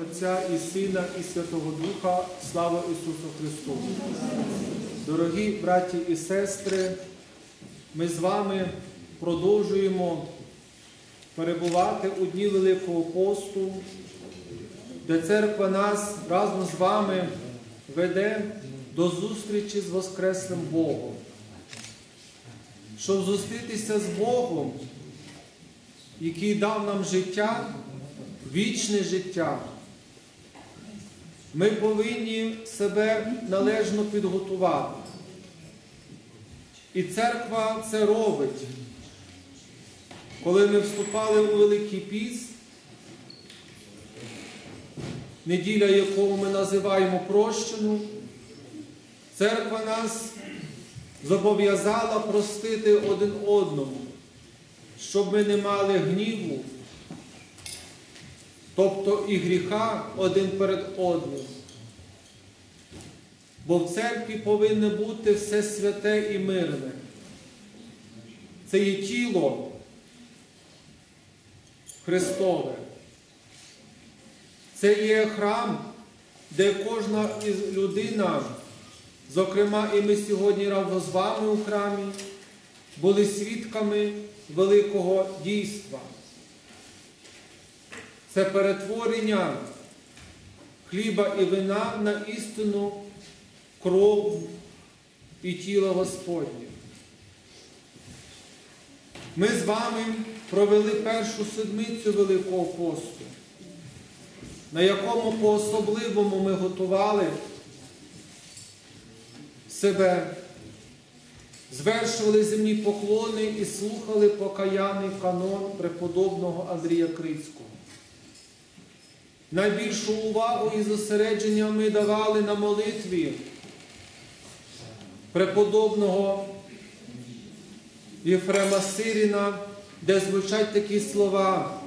Отця і Сина, і Святого Духа, слава Ісусу Христу. Дорогі браті і сестри, ми з вами продовжуємо перебувати у дні Великого посту, де церква нас разом з вами веде до зустрічі з Воскреслим Богом. Щоб зустрітися з Богом, який дав нам життя, вічне життя, ми повинні себе належно підготувати. І церква це робить. Коли ми вступали у Великий Піст, неділя, яку ми називаємо прощену, церква нас зобов'язала простити один одному, щоб ми не мали гніву, тобто і гріха один перед одним. Бо в церкві повинно бути все святе і мирне. Це є тіло Христове. Це є храм, де кожна із людина, зокрема, і ми сьогодні разом з вами у храмі, були свідками великого дійства. Це перетворення хліба і вина на істину кров і тіло Господнє. Ми з вами провели першу седмицю Великого посту, на якому по-особливому ми готували себе, звершували земні поклони і слухали покаяний канон преподобного Андрія Крицького. Найбільшу увагу і зосередження ми давали на молитві преподобного Єфрема Сиріна, де звучать такі слова.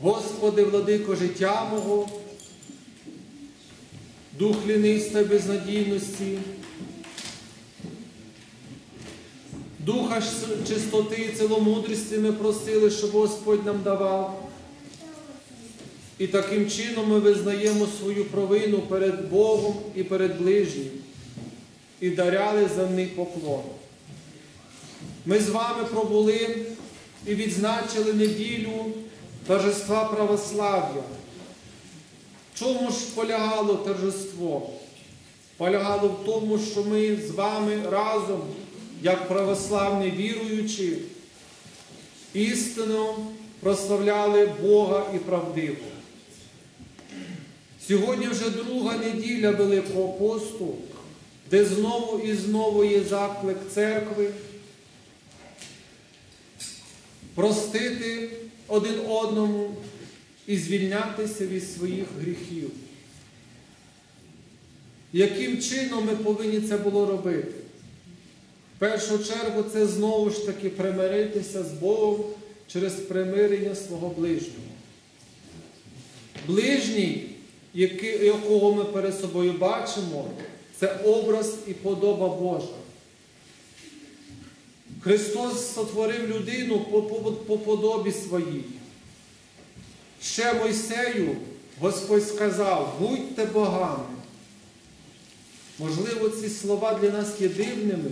Господи, владико життя мого, дух лінивства і безнадійності, духа чистоти і ціломудрості ми просили, щоб Господь нам давав. І таким чином ми визнаємо свою провину перед Богом і перед ближнім і даряли земний поклон. Ми з вами пробули і відзначили неділю торжества православ'я. Чому ж полягало торжество? Полягало в тому, що ми з вами разом, як православні віруючі, істинно прославляли Бога і правдиво. Сьогодні вже друга неділя Великого посту, де знову і знову є заклик церкви простити один одному і звільнятися від своїх гріхів. Яким чином ми повинні це було робити? В першу чергу це знову ж таки примиритися з Богом через примирення свого ближнього. Ближній, якого ми перед собою бачимо, це образ і подоба Божа. Христос сотворив людину по, по, по подобі своїй. Ще Мойсею Господь сказав, будьте богами. Можливо, ці слова для нас є дивними,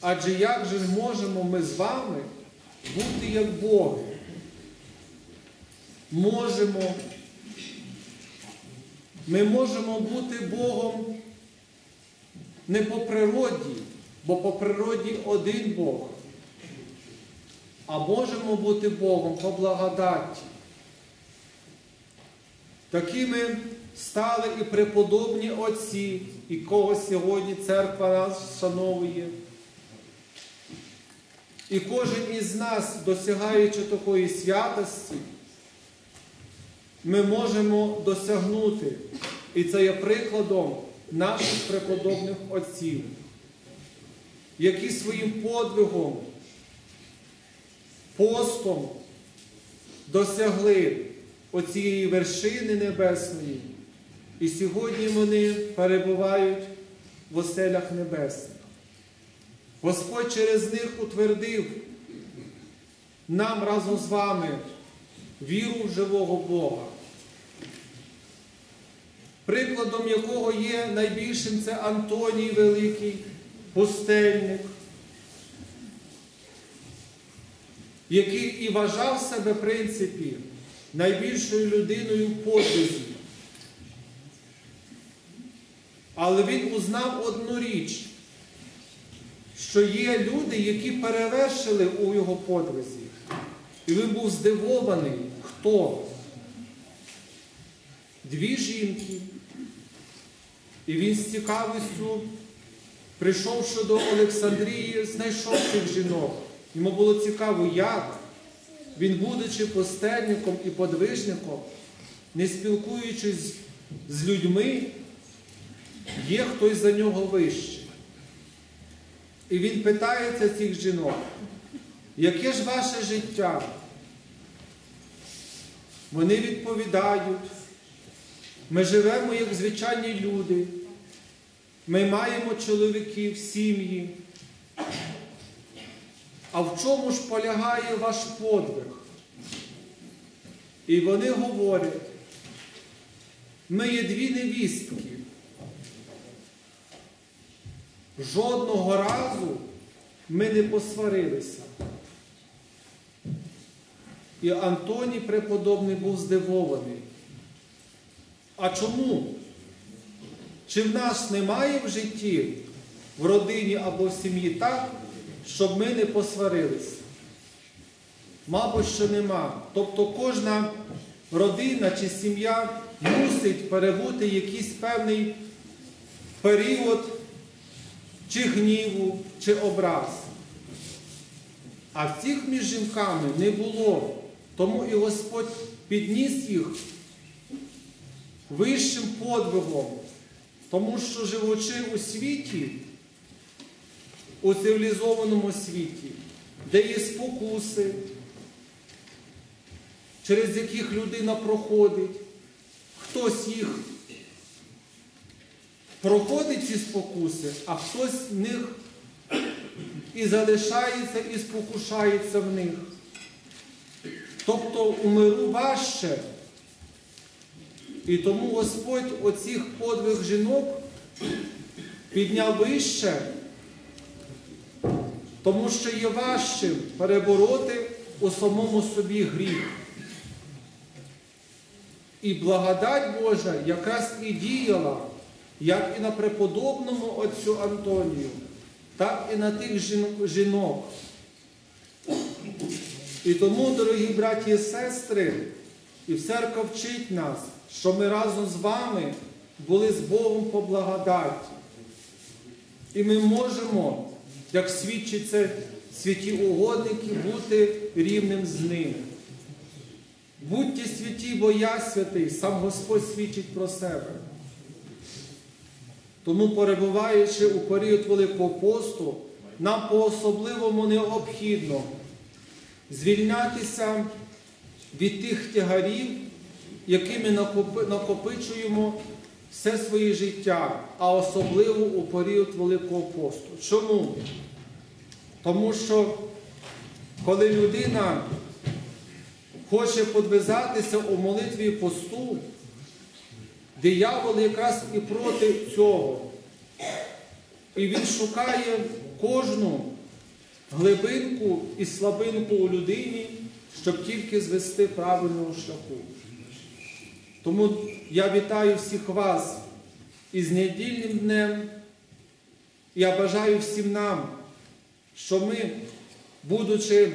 адже як же можемо ми з вами бути як Боги? Можемо, ми можемо бути Богом не по природі, бо по природі один Бог. А можемо бути Богом по благодаті. Такими стали і преподобні отці, і кого сьогодні церква нас шановує. І кожен із нас, досягаючи такої святості, ми можемо досягнути. І це є прикладом наших преподобних отців які своїм подвигом, постом досягли оцієї вершини небесної, і сьогодні вони перебувають в оселях небесних. Господь через них утвердив нам разом з вами віру в живого Бога. прикладом якого є найбільшим це Антоній Великий, пустельник, який і вважав себе, в принципі, найбільшою людиною в. Але він узнав одну річ, що є люди, які перевершили у його подвизі. І він був здивований, хто? Дві жінки. І він з цікавістю, прийшовши до Олександрії, знайшов цих жінок. Йому було цікаво, як він, будучи постельником і подвижником, не спілкуючись з людьми, є хтось за нього вищий. І він питається цих жінок, яке ж ваше життя? Вони відповідають, ми живемо як звичайні люди, ми маємо чоловіків, сім'ї. А в чому ж полягає ваш подвиг? І вони говорять, ми є дві невістки. Жодного разу ми не посварилися. І Антоній преподобний був здивований. А чому? Чи в нас немає в житті, в родині або в сім'ї так, щоб ми не посварилися? Мабуть, що нема. Тобто кожна родина чи сім'я мусить перебути якийсь певний період чи гніву, чи образ. А в цих між жінками не було. Тому і Господь підніс їх вищим подвигом. Тому що живучи у світі, у цивілізованому світі, де є спокуси, через яких людина проходить, хтось їх проходить ці спокуси, а хтось в них і залишається, і спокушається в них. Тобто у миру важче. І тому Господь оцих подвиг жінок підняв вище, тому що є важчим перебороти у самому собі гріх. І благодать Божа якраз і діяла, як і на преподобному отцю Антонію, так і на тих жінок. І тому, дорогі браті і сестри, і церква вчить нас, що ми разом з вами були з Богом по благодаті. І ми можемо, як свідчить це святі угодники, бути рівним з ними. Будьте святі, бо я святий, сам Господь свідчить про себе. Тому, перебуваючи у період Великого посту, нам по-особливому необхідно звільнятися від тих тягарів, якими накопичуємо все своє життя, а особливо у період Великого посту. Чому? Тому що коли людина хоче подвизатися у молитві посту, диявол якраз і проти цього. І він шукає кожну глибинку і слабинку у людині, щоб тільки звести правильного шляху. Тому я вітаю всіх вас із недільним днем. Я бажаю всім нам, що ми, будучи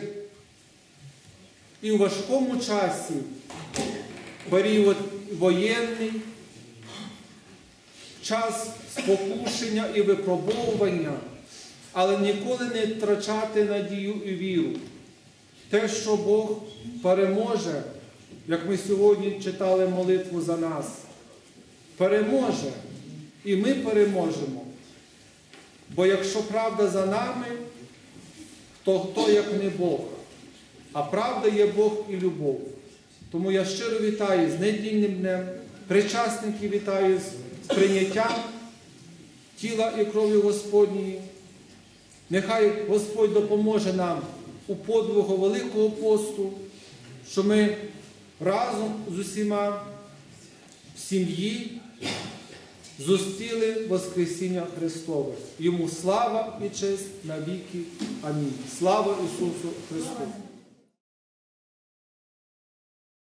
і в важкому часі, період воєнний, час спокушення і випробовування, але ніколи не втрачати надію і віру. Те, що Бог переможе, як ми сьогодні читали молитву за нас, переможе, і ми переможемо. Бо якщо правда за нами, то хто як не Бог? А правда є Бог і любов. Тому я щиро вітаю з недільним днем, причасників вітаю з прийняттям тіла і крові Господньої. Нехай Господь допоможе нам у подвигу Великого посту, що ми разом з усіма в сім'ї зустріли Воскресіння Христове. Йому слава і честь на віки. Амінь. Слава Ісусу Христу!